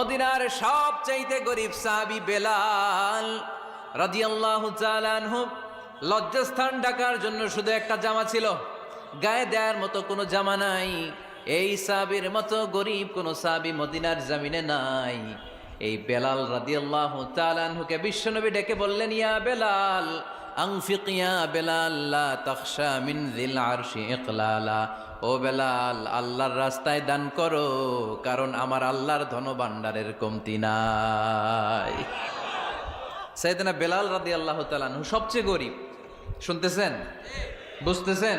মদিনার সবচাইতে গরিব সাহাবি বেলাল রাদিয়াল্লাহু তাআলা আনহু লজ্জাস্থান ঢাকার জন্য শুধু একটা জামা ছিল। গায়ে দেওয়ার মতো কোনো জামা নাই। এই সাহাবীর মতো গরিব কোনো সাহাবি মদিনার জামিনে নাই। এই বেলাল রাদিয়াল্লাহু তাআলা আনহুকে বিশ্বনবী ডেকে বললেন, ইয়া বেলাল আনফিক ইয়া বেলাল, লা তাখশা মিন জিল আরশি ইকলালা। ও বেলাল, আল্লাহর রাস্তায় দান করো, কারণ আমার আল্লাহর ধনভাণ্ডারের কমতি নাই। সাইদানা বেলাল রাদি আল্লাহ তালানহু সবচেয়ে গরিব। শুনতেছেন? বুঝতেছেন?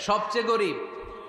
সবচেয়ে গরিব।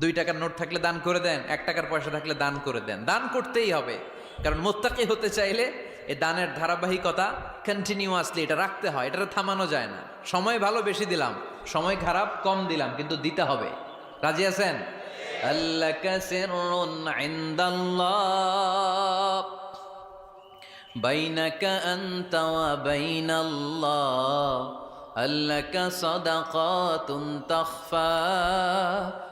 দুই টাকার নোট থাকলে দান করে দেন এক টাকার পয়সা থাকলে দান করে দেন দান করতেই হবে কারণ মোত্তাকি হতে চাইলে এই দানের ধারাবাহিকতা কন্টিনিউয়াসলি এটা রাখতে হয় এটা থামানো যায় না সময় ভালো বেশি দিলাম সময় খারাপ কম দিলাম কিন্তু দিতে হবে রাজি আছেন আল্লাহ بينك أنت وبين الله هل لك صدقات تخفى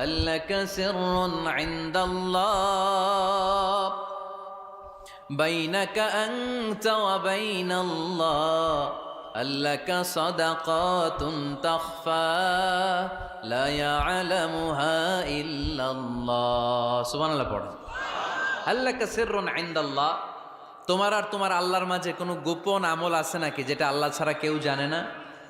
لك سر عند الله بينك أنت وبين الله ألك صدقات تخفى لا يعلمها إلا الله سبحان الله পড়েন আল্লাহকে সিররুন ইনদাল্লাহ তোমার আর তোমার আল্লাহর মাঝে কোনো গোপন আমল আছে নাকি যেটা আল্লাহ ছাড়া কেউ জানে না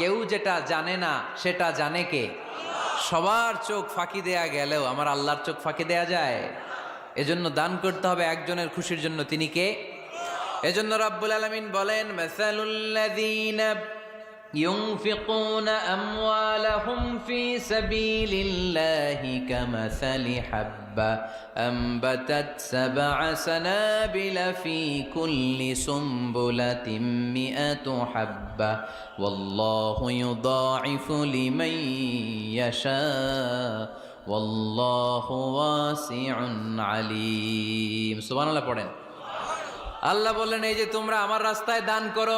কেউ যেটা জানে না, সেটা জানে কে? সবার চোখ ফাঁকি দেয়া গেলেও আমার আল্লাহর চোখ ফাঁকি দেয়া যায়। এজন্য দান করতে হবে একজনের খুশির জন্য তিনি কে? এজন্য রাব্বুল আলমিন বলেন ينفقون أموالهم في سبيل الله كمثل حبة أنبتت سبع سنابل في كل سنبلة مئة حبة والله يضاعف لمن يشاء والله واسع عليم سبحان الله পড়েন আল্লাহ বললেন এই যে তোমরা আমার রাস্তায় দান করো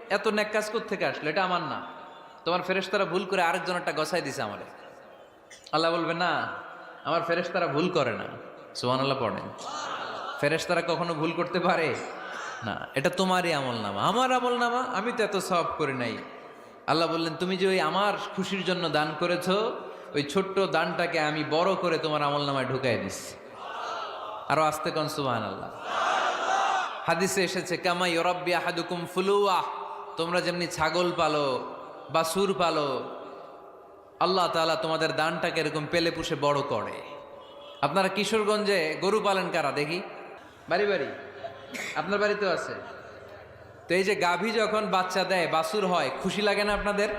এত নেক কাজ থেকে আসলো? এটা আমার না। তোমার ফেরেশতারা ভুল করে আরেকজন একটা গসাই দিছে আমারে। আল্লাহ বলবে, না, আমার ফেরেশতারা ভুল করে না। সোহান আল্লাহ পড়েন। ফেরেশতারা কখনো ভুল করতে পারে? না, এটা তোমারই আমল নামা আমার আমল নামা আমি তো এত সব করি নাই। আল্লাহ বললেন, তুমি যে ওই আমার খুশির জন্য দান করেছ, ওই ছোট্ট দানটাকে আমি বড় করে তোমার আমল নামায় ঢুকাই দিচ্ছি আরও আসতে কন সুবাহান আল্লাহ হাদিসে এসেছে কামাই ইরব্বি আহাদুকুম ফুলুয়া। তোমরা যেমনি ছাগল পালো বা সুর পালো, আল্লাহ তাআলা তোমাদের দানটাকে এরকম পেলে পুষে বড় করে। আপনারা কিশোরগঞ্জে গরু পালেন কারা? দেখি। বাড়ি বাড়ি। আপনার বাড়িতেও আছে। তো এই যে গাভী যখন বাচ্চা দেয় বাসুর হয়, খুশি লাগে না আপনাদের?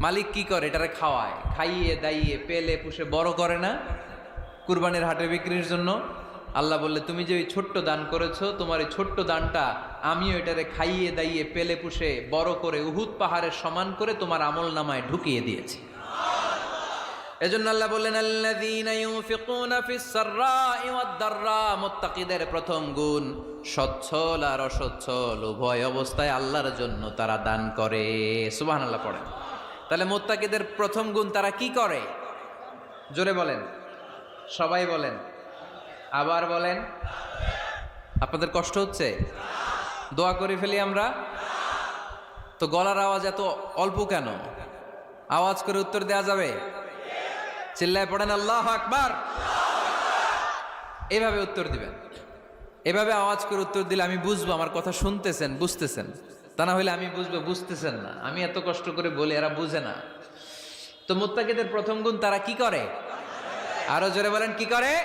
মালিক কি করে? এটারে খাওয়ায়। খাইয়ে, দাইয়ে, পেলে, পুষে বড় করে না? কুরবানির হাটে বিক্রির জন্য? আল্লাহ বললে, তুমি যে ওই ছোট্ট দান করেছ, তোমার এই ছোট্ট দানটা আমিও এটারে খাইয়ে দাইয়ে, পেলে পুষে, বড় করে উহুদ পাহাড়ের সমান করে তোমার আমল নামায় ঢুকিয়ে দিয়েছি। এজন্য আল্লাহ বললেন, আল্লাযীনা ইউনফিকুনা ফিস সাররাই ওয়াদ দাররা মুত্তাকিদের প্রথম গুণ, সচ্ছল আর অসচ্ছল, উভয় অবস্থায় আল্লাহর জন্য তারা দান করে। সুবহানাল্লাহ পড়েন। তাহলে মুত্তাকিদের প্রথম গুণ তারা কি করে? জোরে বলেন। সবাই বলেন। আবার বলেন। আপনাদের কষ্ট হচ্ছে? দোয়া করে ফেলি আমরা। তো গলার আওয়াজ এত অল্প কেন? আওয়াজ করে উত্তর দেওয়া যাবে? চিল্লায় পড়েন, আল্লাহ আকবার। এভাবে উত্তর দিবেন। এভাবে আওয়াজ করে উত্তর দিলে আমি বুঝব, আমার কথা শুনতেছেন, বুঝতেছেন। তা না হলে আমি বুঝব, বুঝতেছেন না। আমি এত কষ্ট করে বলি, এরা বুঝে না। তো মোত্তাকিদের প্রথম গুণ তারা কি করে? আরও জোরে বলেন, কি করে?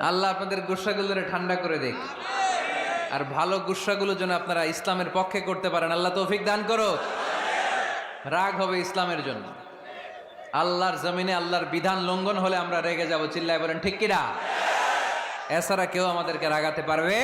আল্লাহ আপনাদের গুসাগুলোরে ঠান্ডা করে দেখ আর ভালো গুসাগুলো যেন আপনারা ইসলামের পক্ষে করতে পারেন আল্লাহ তৌফিক দান করো রাগ হবে ইসলামের জন্য। আল্লাহর জমিনে আল্লাহর বিধান লঙ্ঘন হলে আমরা রেগে যাব চিল্লায় বলেন ঠিক কিনা? এছাড়া কেউ আমাদেরকে রাগাতে পারবে